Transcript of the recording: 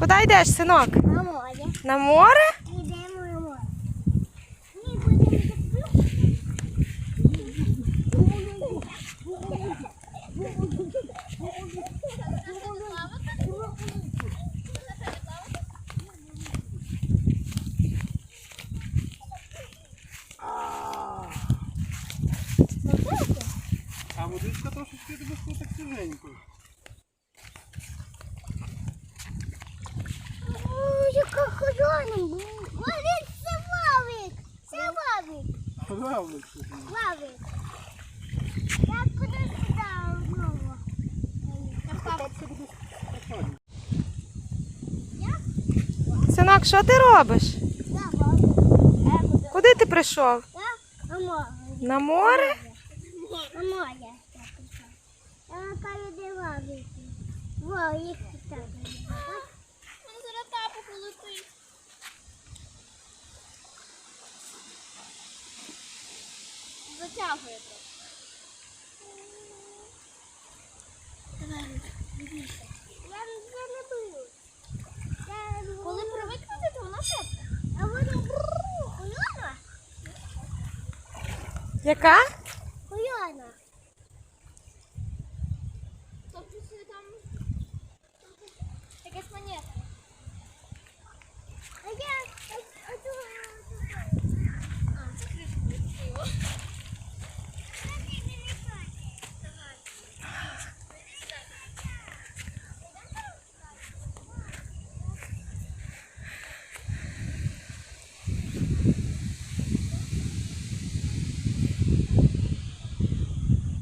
Куди йдеш, синок? На море. На море? Йдемо на море. А водичка трошечки тебе так свіженько. Вовик. Равлик Я куди сюди буде. Синок, що ти робиш? Куди ти прийшов? На море. На море? На море. я кажу, де Вовик. Вовик так. Затягує дивіться. Я не боюсь. Коли привикнути, то вона шепне. А вона Хуйона? Яка? Хуйона.